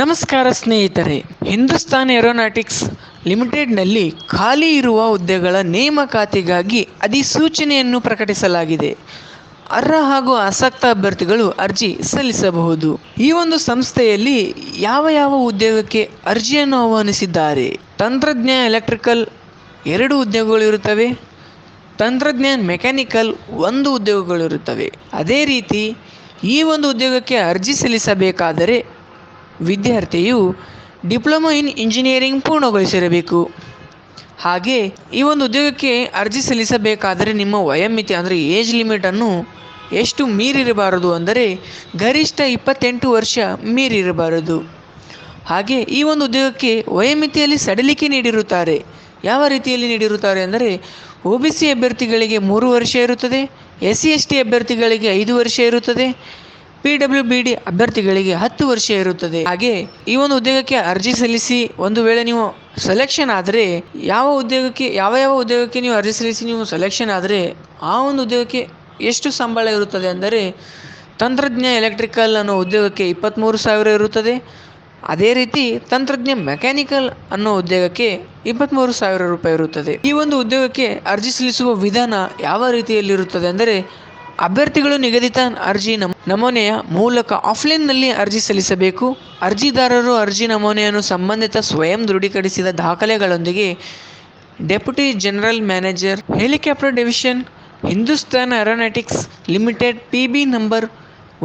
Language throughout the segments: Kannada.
ನಮಸ್ಕಾರ ಸ್ನೇಹಿತರೆ, ಹಿಂದೂಸ್ತಾನ್ ಏರೋನಾಟಿಕ್ಸ್ ಲಿಮಿಟೆಡ್ನಲ್ಲಿ ಖಾಲಿ ಇರುವ ಹುದ್ದೆಗಳ ನೇಮಕಾತಿಗಾಗಿ ಅಧಿಸೂಚನೆಯನ್ನು ಪ್ರಕಟಿಸಲಾಗಿದೆ. ಅರ್ಹ ಹಾಗೂ ಆಸಕ್ತ ಅಭ್ಯರ್ಥಿಗಳು ಅರ್ಜಿ ಸಲ್ಲಿಸಬಹುದು. ಈ ಒಂದು ಸಂಸ್ಥೆಯಲ್ಲಿ ಯಾವ ಯಾವ ಉದ್ಯೋಗಕ್ಕೆ ಅರ್ಜಿಯನ್ನು ಆಹ್ವಾನಿಸಿದ್ದಾರೆ? ತಂತ್ರಜ್ಞ ಎಲೆಕ್ಟ್ರಿಕಲ್ ಎರಡು ಉದ್ಯೋಗಗಳಿರುತ್ತವೆ ತಂತ್ರಜ್ಞಾನ ಮೆಕ್ಯಾನಿಕಲ್ ಒಂದು ಉದ್ಯೋಗಗಳಿರುತ್ತವೆ ಅದೇ ರೀತಿ ಈ ಒಂದು ಉದ್ಯೋಗಕ್ಕೆ ಅರ್ಜಿ ಸಲ್ಲಿಸಬೇಕಾದರೆ ವಿದ್ಯಾರ್ಥಿಯು ಡಿಪ್ಲೊಮಾ ಇನ್ ಇಂಜಿನಿಯರಿಂಗ್ ಪೂರ್ಣಗೊಳಿಸಿರಬೇಕು. ಹಾಗೆ ಈ ಒಂದು ಉದ್ಯೋಗಕ್ಕೆ ಅರ್ಜಿ ಸಲ್ಲಿಸಬೇಕಾದರೆ ನಿಮ್ಮ ವಯೋಮಿತಿ ಅಂದರೆ ಏಜ್ ಲಿಮಿಟನ್ನು ಎಷ್ಟು ಮೀರಿರಬಾರದು ಅಂದರೆ ಗರಿಷ್ಠ ಇಪ್ಪತ್ತೆಂಟು ವರ್ಷ ಮೀರಿರಬಾರದು. ಹಾಗೆ ಈ ಒಂದು ಉದ್ಯೋಗಕ್ಕೆ ವಯೋಮಿತಿಯಲ್ಲಿ ಸಡಿಲಿಕೆ ನೀಡಿರುತ್ತಾರೆ. ಯಾವ ರೀತಿಯಲ್ಲಿ ನೀಡಿರುತ್ತಾರೆ ಅಂದರೆ ಒ ಬಿ ಸಿ ಅಭ್ಯರ್ಥಿಗಳಿಗೆ ಮೂರು ವರ್ಷ ಇರುತ್ತದೆ, ಎಸ್ ಸಿ ಎಸ್ ಟಿ ಅಭ್ಯರ್ಥಿಗಳಿಗೆ ಐದು ವರ್ಷ ಇರುತ್ತದೆ ಪಿ ಡಬ್ಲ್ಯೂ ಬಿ ಡಿ ಅಭ್ಯರ್ಥಿಗಳಿಗೆ ಹತ್ತು ವರ್ಷ ಇರುತ್ತದೆ. ಹಾಗೆ ಈ ಒಂದು ಉದ್ಯೋಗಕ್ಕೆ ಅರ್ಜಿ ಸಲ್ಲಿಸಿ ಒಂದು ವೇಳೆ ನೀವು ಸೆಲೆಕ್ಷನ್ ಆದರೆ ಯಾವ ಉದ್ಯೋಗಕ್ಕೆ, ಯಾವ ಯಾವ ಉದ್ಯೋಗಕ್ಕೆ ನೀವು ಅರ್ಜಿ ಸಲ್ಲಿಸಿ ನೀವು ಸೆಲೆಕ್ಷನ್ ಆದರೆ ಆ ಒಂದು ಉದ್ಯೋಗಕ್ಕೆ ಎಷ್ಟು ಸಂಬಳ ಇರುತ್ತದೆ ಅಂದರೆ ತಂತ್ರಜ್ಞ ಎಲೆಕ್ಟ್ರಿಕಲ್ ಅನ್ನೋ ಉದ್ಯೋಗಕ್ಕೆ ಇಪ್ಪತ್ತ್ಮೂರು ಸಾವಿರ ಇರುತ್ತದೆ. ಅದೇ ರೀತಿ ತಂತ್ರಜ್ಞ ಮೆಕ್ಯಾನಿಕಲ್ ಅನ್ನೋ ಉದ್ಯೋಗಕ್ಕೆ ಇಪ್ಪತ್ತ್ಮೂರು ಸಾವಿರ ರೂಪಾಯಿ ಇರುತ್ತದೆ. ಈ ಒಂದು ಉದ್ಯೋಗಕ್ಕೆ ಅರ್ಜಿ ಸಲ್ಲಿಸುವ ವಿಧಾನ ಯಾವ ರೀತಿಯಲ್ಲಿರುತ್ತದೆ ಅಂದರೆ ಅಭ್ಯರ್ಥಿಗಳು ನಿಗದಿತ ಅರ್ಜಿ ನಮ್, ನಮೂನೆಯ ಮೂಲಕ ಆಫ್ಲೈನ್ನಲ್ಲಿ ಅರ್ಜಿ ಸಲ್ಲಿಸಬೇಕು. ಅರ್ಜಿದಾರರು ಅರ್ಜಿ ನಮೂನೆಯನ್ನು ಸಂಬಂಧಿತ ಸ್ವಯಂ ದೃಢೀಕರಿಸಿದ ದಾಖಲೆಗಳೊಂದಿಗೆ deputy general manager, helicopter division, Hindustan aeronautics limited P B number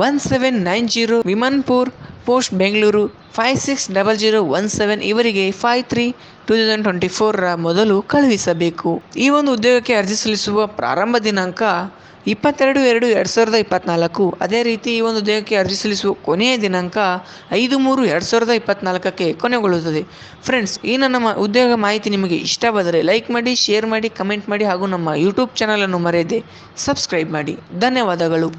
one seven nine zero, Vimanpur post, Bengaluru five six double zero one seven ಇವರಿಗೆ five three two thousand twenty four ಮೊದಲು ಕಳುಹಿಸಬೇಕು. ಈ ಒಂದು ಉದ್ಯೋಗಕ್ಕೆ ಅರ್ಜಿ ಸಲ್ಲಿಸುವ ಪ್ರಾರಂಭ ದಿನಾಂಕ ಇಪ್ಪತ್ತೆರಡು, ಎರಡು ಎರಡು ಸಾವಿರದ ಇಪ್ಪತ್ತ್ನಾಲ್ಕು ಅದೇ ರೀತಿ ಈ ಒಂದು ದೇಹಕ್ಕೆ ಅರ್ಜಿ ಸಲ್ಲಿಸುವ ಕೊನೆಯ ದಿನಾಂಕ ಐದು, ಮೂರು, ಎರಡು ಸಾವಿರದ ಇಪ್ಪತ್ತ್ನಾಲ್ಕಕ್ಕೆ ಕೊನೆಗೊಳ್ಳುತ್ತದೆ. ಫ್ರೆಂಡ್ಸ್ ಈ ನನ್ನ ಉದ್ಯೋಗ ಮಾಹಿತಿ ನಿಮಗೆ ಇಷ್ಟವಾದರೆ ಲೈಕ್ ಮಾಡಿ, ಶೇರ್ ಮಾಡಿ, ಕಮೆಂಟ್ ಮಾಡಿ ಹಾಗೂ ನಮ್ಮ ಯೂಟ್ಯೂಬ್ ಚಾನಲನ್ನು ಮರೆಯದೆ ಸಬ್ಸ್ಕ್ರೈಬ್ ಮಾಡಿ. ಧನ್ಯವಾದಗಳು.